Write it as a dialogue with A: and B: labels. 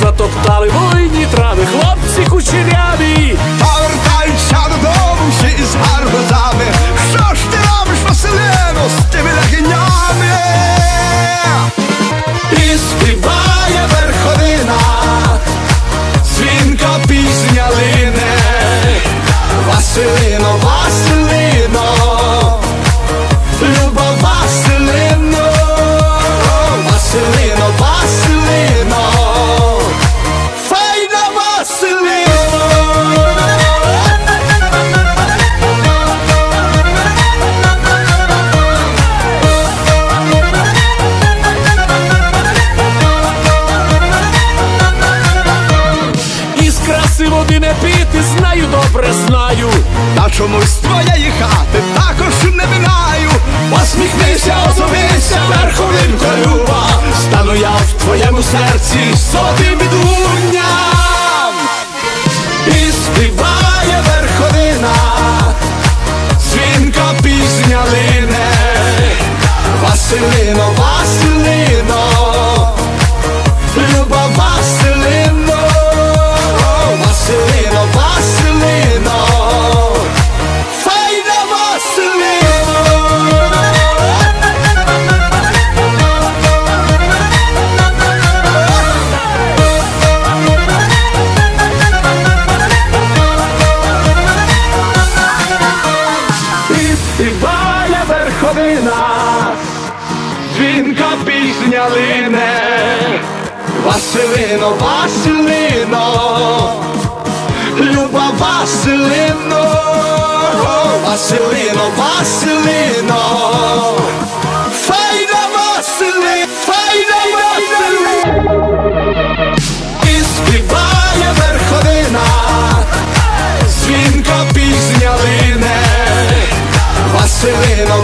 A: затоптали войні трави, хлопці кучеряві. знаю, та чомусь твоєї хати також не минаю. Посміхнися, озовися верховинкою, стану я в твоєму серці сотим відлуння. Лине, Василино, Василино, Люба Василино, Василино, Василино, файна Василино, файна Василино. І співає верховина, дзвінка пісня лине, Василино,